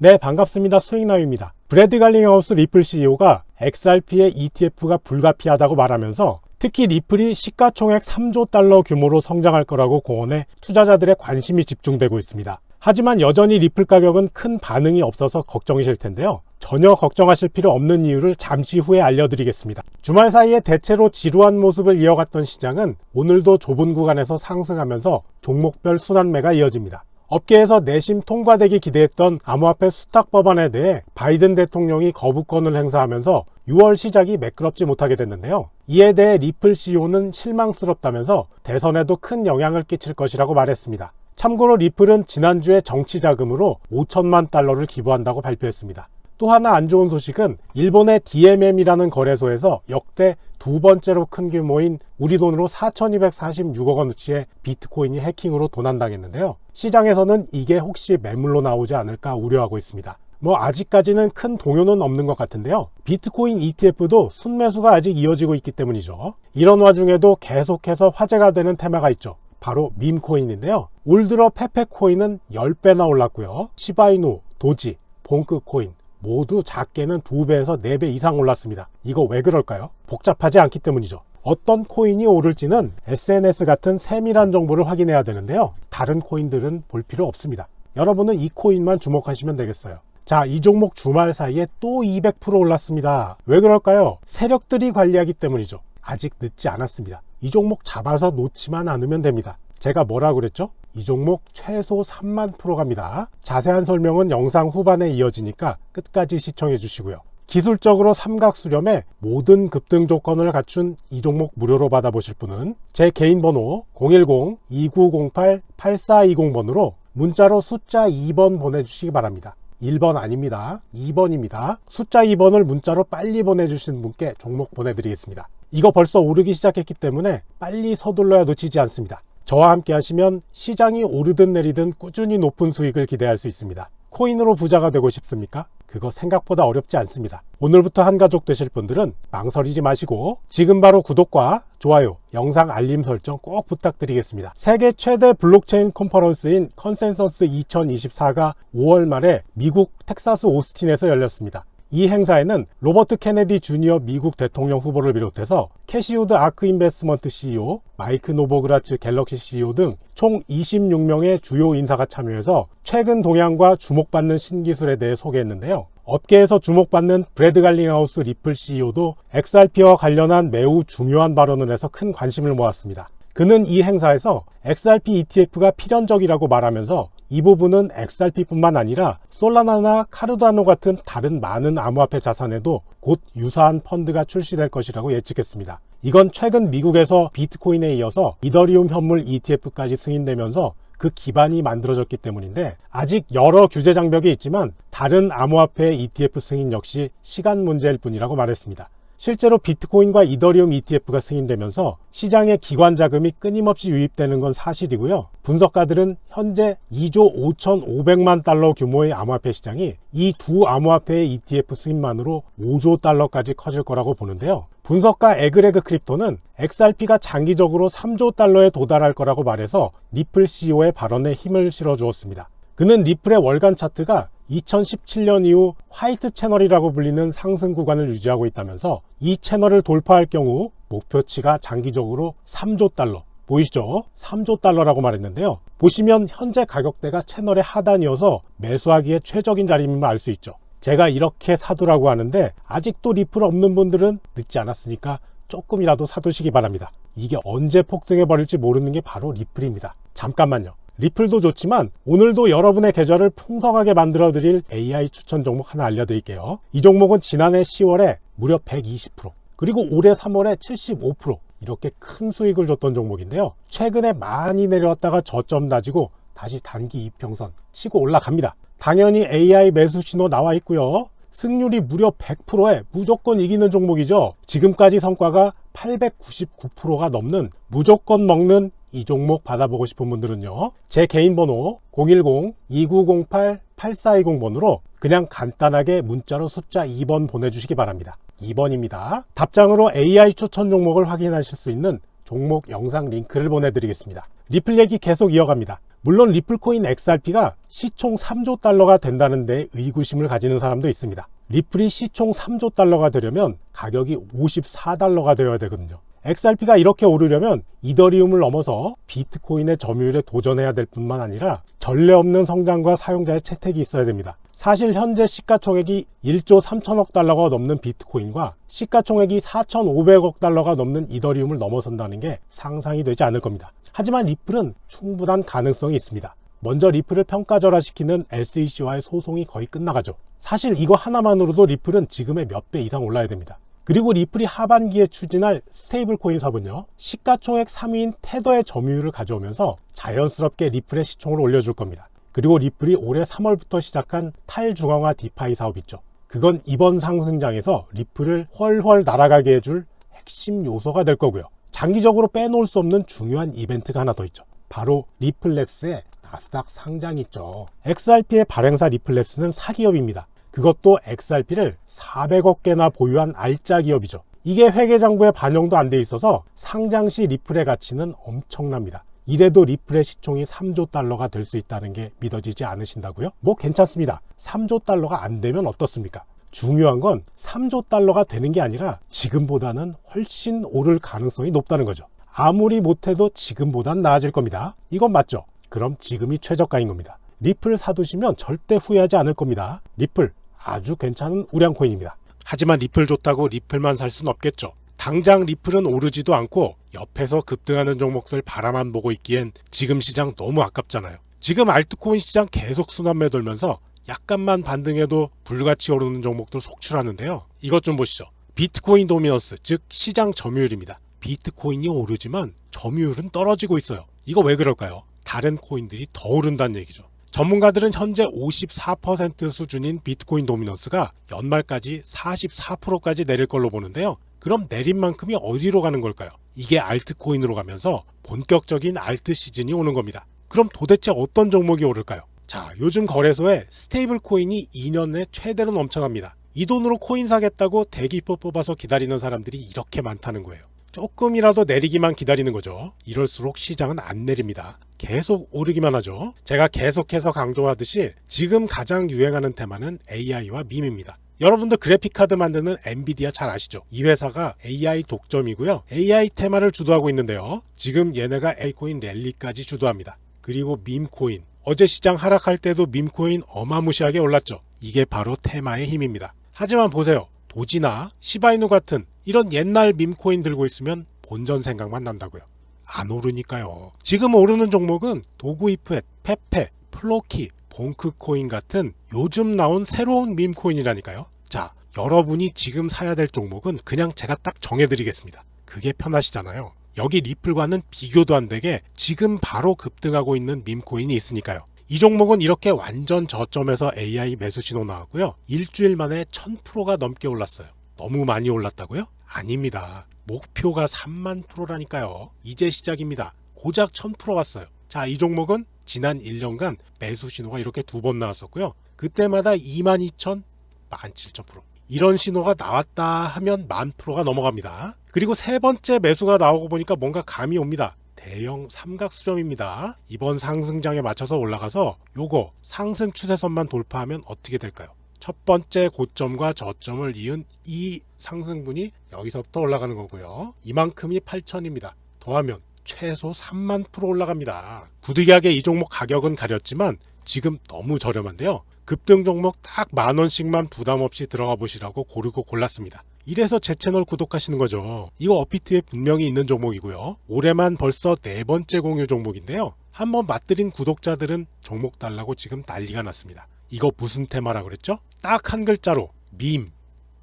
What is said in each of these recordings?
네, 반갑습니다. 수익남입니다. 브래드 갈링하우스 리플 CEO가 XRP의 ETF가 불가피하다고 말하면서 특히 리플이 시가총액 3조 달러 규모로 성장할 거라고 공언해 투자자들의 관심이 집중되고 있습니다. 하지만 여전히 리플 가격은 큰 반응이 없어서 걱정이실 텐데요. 전혀 걱정하실 필요 없는 이유를 잠시 후에 알려드리겠습니다. 주말 사이에 대체로 지루한 모습을 이어갔던 시장은 오늘도 좁은 구간에서 상승하면서 종목별 순환매가 이어집니다. 업계에서 내심 통과되기 기대했던 암호화폐 수탁 법안에 대해 바이든 대통령이 거부권을 행사하면서 6월 시작이 매끄럽지 못하게 됐는데요. 이에 대해 리플 CEO는 실망스럽다면서 대선에도 큰 영향을 끼칠 것이라고 말했습니다. 참고로 리플은 지난주에 정치 자금으로 5천만 달러를 기부한다고 발표했습니다. 또 하나 안 좋은 소식은 일본의 DMM이라는 거래소에서 역대 두 번째로 큰 규모인 우리 돈으로 4,246억 원어치의 비트코인이 해킹으로 도난당했는데요. 시장에서는 이게 혹시 매물로 나오지 않을까 우려하고 있습니다. 뭐 아직까지는 큰 동요는 없는 것 같은데요. 비트코인 ETF도 순매수가 아직 이어지고 있기 때문이죠. 이런 와중에도 계속해서 화제가 되는 테마가 있죠. 바로 밈코인인데요. 올 들어 페페코인은 10배나 올랐고요. 시바이누, 도지, 봉크코인 모두 작게는 2배에서 4배 이상 올랐습니다. 이거 왜 그럴까요? 복잡하지 않기 때문이죠. 어떤 코인이 오를지는 SNS 같은 세밀한 정보를 확인해야 되는데요. 다른 코인들은 볼 필요 없습니다. 여러분은 이 코인만 주목하시면 되겠어요. 자, 이 종목 주말 사이에 또 200% 올랐습니다. 왜 그럴까요? 세력들이 관리하기 때문이죠. 아직 늦지 않았습니다. 이 종목 잡아서 놓지만 않으면 됩니다. 제가 뭐라 그랬죠? 이 종목 최소 3만 프로 갑니다. 자세한 설명은 영상 후반에 이어지니까 끝까지 시청해 주시고요. 기술적으로 삼각 수렴에 모든 급등 조건을 갖춘 이 종목 무료로 받아보실 분은 제 개인 번호 010-2908-8420번으로 문자로 숫자 2번 보내주시기 바랍니다. 1번 아닙니다. 2번입니다. 숫자 2번을 문자로 빨리 보내주신 분께 종목 보내드리겠습니다. 이거 벌써 오르기 시작했기 때문에 빨리 서둘러야 놓치지 않습니다. 저와 함께 하시면 시장이 오르든 내리든 꾸준히 높은 수익을 기대할 수 있습니다. 코인으로 부자가 되고 싶습니까? 그거 생각보다 어렵지 않습니다. 오늘부터 한 가족 되실 분들은 망설이지 마시고 지금 바로 구독과 좋아요, 영상 알림 설정 꼭 부탁드리겠습니다. 세계 최대 블록체인 컨퍼런스인 컨센서스 2024가 5월 말에 미국 텍사스 오스틴에서 열렸습니다. 이 행사에는 로버트 케네디 주니어 미국 대통령 후보를 비롯해서 캐시우드 아크 인베스먼트 CEO, 마이크 노보그라츠 갤럭시 CEO 등 총 26명의 주요 인사가 참여해서 최근 동향과 주목받는 신기술에 대해 소개했는데요. 업계에서 주목받는 브래드 갈링하우스 리플 CEO도 XRP와 관련한 매우 중요한 발언을 해서 큰 관심을 모았습니다. 그는 이 행사에서 XRP ETF가 필연적이라고 말하면서 이 부분은 XRP뿐만 아니라 솔라나나 카르다노 같은 다른 많은 암호화폐 자산에도 곧 유사한 펀드가 출시될 것이라고 예측했습니다. 이건 최근 미국에서 비트코인에 이어서 이더리움 현물 ETF까지 승인되면서 그 기반이 만들어졌기 때문인데 아직 여러 규제 장벽이 있지만 다른 암호화폐 ETF 승인 역시 시간 문제일 뿐이라고 말했습니다. 실제로 비트코인과 이더리움 ETF가 승인되면서 시장에 기관 자금이 끊임없이 유입되는 건 사실이고요. 분석가들은 현재 2조 5,500만 달러 규모의 암호화폐 시장이 이 두 암호화폐의 ETF 승인만으로 5조 달러까지 커질 거라고 보는데요. 분석가 에그레그 크립토는 XRP가 장기적으로 3조 달러에 도달할 거라고 말해서 리플 CEO의 발언에 힘을 실어 주었습니다. 그는 리플의 월간 차트가 2017년 이후 화이트 채널이라고 불리는 상승 구간을 유지하고 있다면서 이 채널을 돌파할 경우 목표치가 장기적으로 3조 달러 보이시죠? 3조 달러라고 말했는데요. 보시면 현재 가격대가 채널의 하단이어서 매수하기에 최적인 자리임을 알 수 있죠. 제가 이렇게 사두라고 하는데 아직도 리플 없는 분들은 늦지 않았으니까 조금이라도 사두시기 바랍니다. 이게 언제 폭등해 버릴지 모르는 게 바로 리플입니다. 잠깐만요. 리플도 좋지만 오늘도 여러분의 계좌를 풍성하게 만들어 드릴 AI 추천 종목 하나 알려드릴게요. 이 종목은 지난해 10월에 무려 120% 그리고 올해 3월에 75% 이렇게 큰 수익을 줬던 종목인데요. 최근에 많이 내려왔다가 저점 다지고 다시 단기 이평선 치고 올라갑니다. 당연히 AI 매수 신호 나와 있고요. 승률이 무려 100%에 무조건 이기는 종목이죠. 지금까지 성과가 899%가 넘는 무조건 먹는 이 종목 받아보고 싶은 분들은요. 제 개인 번호 010-2908-8420번으로 그냥 간단하게 문자로 숫자 2번 보내주시기 바랍니다. 2번입니다. 답장으로 AI 추천 종목을 확인하실 수 있는 종목 영상 링크를 보내드리겠습니다. 리플 얘기 계속 이어갑니다. 물론 리플코인 XRP가 시총 3조 달러가 된다는 데 의구심을 가지는 사람도 있습니다. 리플이 시총 3조 달러가 되려면 가격이 54달러가 되어야 되거든요. XRP가 이렇게 오르려면 이더리움을 넘어서 비트코인의 점유율에 도전해야 될 뿐만 아니라 전례 없는 성장과 사용자의 채택이 있어야 됩니다. 사실 현재 시가총액이 1조 3천억 달러가 넘는 비트코인과 시가총액이 4,500억 달러가 넘는 이더리움을 넘어선다는 게 상상이 되지 않을 겁니다. 하지만 리플은 충분한 가능성이 있습니다. 먼저 리플을 평가절하시키는 SEC와의 소송이 거의 끝나가죠. 사실 이거 하나만으로도 리플은 지금의 몇 배 이상 올라야 됩니다. 그리고 리플이 하반기에 추진할 스테이블 코인 사업은요, 시가총액 3위인 테더의 점유율을 가져오면서 자연스럽게 리플의 시총을 올려줄 겁니다. 그리고 리플이 올해 3월부터 시작한 탈중앙화 디파이 사업 있죠. 그건 이번 상승장에서 리플을 훨훨 날아가게 해줄 핵심 요소가 될 거고요. 장기적으로 빼놓을 수 없는 중요한 이벤트가 하나 더 있죠. 바로 리플랩스의 나스닥 상장 있죠. XRP의 발행사 리플랩스는 사기업입니다. 그것도 XRP를 400억 개나 보유한 알짜 기업이죠. 이게 회계장부에 반영도 안 돼 있어서 상장 시 리플의 가치는 엄청납니다. 이래도 리플의 시총이 3조 달러가 될 수 있다는 게 믿어지지 않으신다고요? 뭐 괜찮습니다. 3조 달러가 안 되면 어떻습니까? 중요한 건 3조 달러가 되는 게 아니라 지금보다는 훨씬 오를 가능성이 높다는 거죠. 아무리 못해도 지금보단 나아질 겁니다. 이건 맞죠? 그럼 지금이 최저가인 겁니다. 리플 사두시면 절대 후회하지 않을 겁니다. 리플 아주 괜찮은 우량코인입니다. 하지만 리플 좋다고 리플만 살 순 없겠죠. 당장 리플은 오르지도 않고 옆에서 급등하는 종목들 바라만 보고 있기엔 지금 시장 너무 아깝잖아요. 지금 알트코인 시장 계속 순환매 돌면서 약간만 반등해도 불같이 오르는 종목들 속출하는데요. 이것 좀 보시죠. 비트코인 도미너스, 즉 시장 점유율입니다. 비트코인이 오르지만 점유율은 떨어지고 있어요. 이거 왜 그럴까요? 다른 코인들이 더 오른다는 얘기죠. 전문가들은 현재 54% 수준인 비트코인 도미너스가 연말까지 44%까지 내릴 걸로 보는데요. 그럼 내린 만큼이 어디로 가는 걸까요? 이게 알트코인으로 가면서 본격적인 알트 시즌이 오는 겁니다. 그럼 도대체 어떤 종목이 오를까요? 자, 요즘 거래소에 스테이블 코인이 2년 내 최대로 넘쳐납니다. 이 돈으로 코인 사겠다고 대기표 뽑아서 기다리는 사람들이 이렇게 많다는 거예요. 조금이라도 내리기만 기다리는 거죠. 이럴수록 시장은 안 내립니다. 계속 오르기만 하죠. 제가 계속해서 강조하듯이 지금 가장 유행하는 테마는 AI와 밈입니다. 여러분들 그래픽카드 만드는 엔비디아 잘 아시죠? 이 회사가 AI 독점이고요. AI 테마를 주도하고 있는데요. 지금 얘네가 A코인 랠리까지 주도합니다. 그리고 밈코인. 어제 시장 하락할 때도 밈코인 어마무시하게 올랐죠. 이게 바로 테마의 힘입니다. 하지만 보세요. 도지나 시바이누 같은 이런 옛날 밈코인 들고 있으면 본전 생각만 난다고요. 안 오르니까요. 지금 오르는 종목은 도구이프엣, 페페, 플로키, 봉크코인 같은 요즘 나온 새로운 밈코인이라니까요. 자, 여러분이 지금 사야 될 종목은 그냥 제가 딱 정해드리겠습니다. 그게 편하시잖아요. 여기 리플과는 비교도 안 되게 지금 바로 급등하고 있는 밈코인이 있으니까요. 이 종목은 이렇게 완전 저점에서 AI 매수 신호 나왔고요. 일주일 만에 1000%가 넘게 올랐어요. 너무 많이 올랐다고요? 아닙니다. 목표가 3만 프로라니까요. 이제 시작입니다. 고작 1000% 왔어요. 자, 이 종목은 지난 1년간 매수 신호가 이렇게 두 번 나왔었고요. 그때마다 22,000, 17,000%. 이런 신호가 나왔다 하면 만 프로가 넘어갑니다. 그리고 세 번째 매수가 나오고 보니까 뭔가 감이 옵니다. 대형 삼각 수렴입니다. 이번 상승장에 맞춰서 올라가서 요거 상승 추세선만 돌파하면 어떻게 될까요? 첫 번째 고점과 저점을 이은 이 상승분이 여기서부터 올라가는 거고요. 이만큼이 8천입니다. 더하면 최소 3만 프로 올라갑니다. 부득이하게 이 종목 가격은 가렸지만 지금 너무 저렴한데요. 급등 종목 딱 만 원씩만 부담 없이 들어가 보시라고 고르고 골랐습니다. 이래서 제 채널 구독하시는 거죠. 이거 어피트에 분명히 있는 종목이고요. 올해만 벌써 네 번째 공유 종목인데요. 한번 맛들인 구독자들은 종목 달라고 지금 난리가 났습니다. 이거 무슨 테마라 그랬죠? 딱 한 글자로 밈.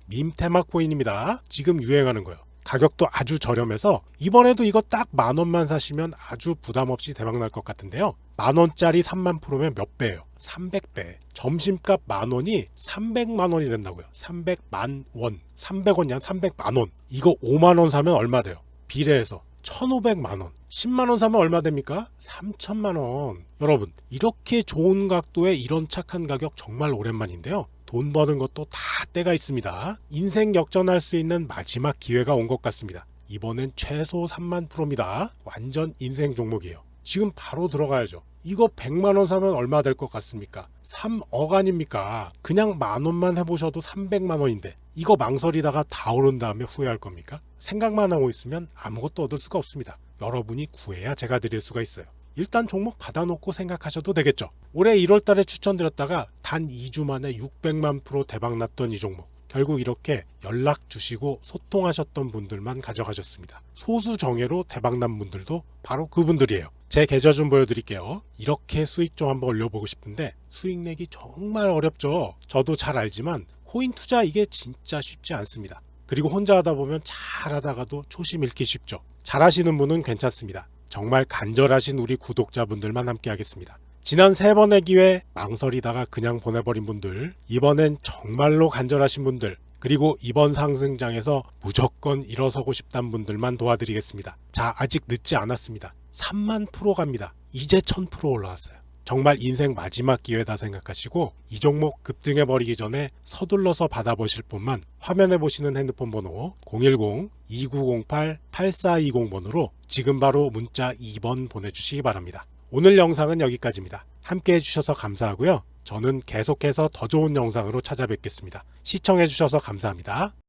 밈 테마 코인입니다. 지금 유행하는 거예요. 가격도 아주 저렴해서 이번에도 이거 딱 만 원만 사시면 아주 부담 없이 대박 날 것 같은데요. 만 원짜리 3만 프로면 몇 배예요? 300배. 점심값 만 원이 300만 원이 된다고요. 300만 원. 300원이 한 300만 원. 이거 5만 원 사면 얼마 돼요? 비례해서 1,500만 원. 10만 원 사면 얼마 됩니까? 3천만 원. 여러분, 이렇게 좋은 각도의 이런 착한 가격 정말 오랜만인데요. 돈 버는 것도 다 때가 있습니다. 인생 역전할 수 있는 마지막 기회가 온 것 같습니다. 이번엔 최소 3만 프로입니다. 완전 인생 종목이에요. 지금 바로 들어가야죠. 이거 100만 원 사면 얼마 될 것 같습니까? 3억 아닙니까? 그냥 만 원만 해보셔도 300만 원인데 이거 망설이다가 다 오른 다음에 후회할 겁니까? 생각만 하고 있으면 아무것도 얻을 수가 없습니다. 여러분이 구해야 제가 드릴 수가 있어요. 일단 종목 받아놓고 생각하셔도 되겠죠. 올해 1월달에 추천드렸다가 단 2주 만에 600만 프로 대박 났던 이 종목. 결국 이렇게 연락 주시고 소통하셨던 분들만 가져가셨습니다. 소수 정예로 대박난 분들도 바로 그분들이에요. 제 계좌 좀 보여드릴게요. 이렇게 수익 좀 한번 올려보고 싶은데 수익 내기 정말 어렵죠. 저도 잘 알지만 코인 투자 이게 진짜 쉽지 않습니다. 그리고 혼자 하다 보면 잘 하다가도 초심 잃기 쉽죠. 잘하시는 분은 괜찮습니다. 정말 간절하신 우리 구독자분들만 함께 하겠습니다. 지난 세 번의 기회 망설이다가 그냥 보내버린 분들, 이번엔 정말로 간절하신 분들, 그리고 이번 상승장에서 무조건 일어서고 싶단 분들만 도와드리겠습니다. 자, 아직 늦지 않았습니다. 3만 프로 갑니다. 이제 1000% 올라왔어요. 정말 인생 마지막 기회다 생각하시고 이 종목 급등해 버리기 전에 서둘러서 받아보실 분만 화면에 보시는 핸드폰 번호 010-2908-8420번으로 지금 바로 문자 2번 보내주시기 바랍니다. 오늘 영상은 여기까지입니다. 함께 해주셔서 감사하고요. 저는 계속해서 더 좋은 영상으로 찾아뵙겠습니다. 시청해주셔서 감사합니다.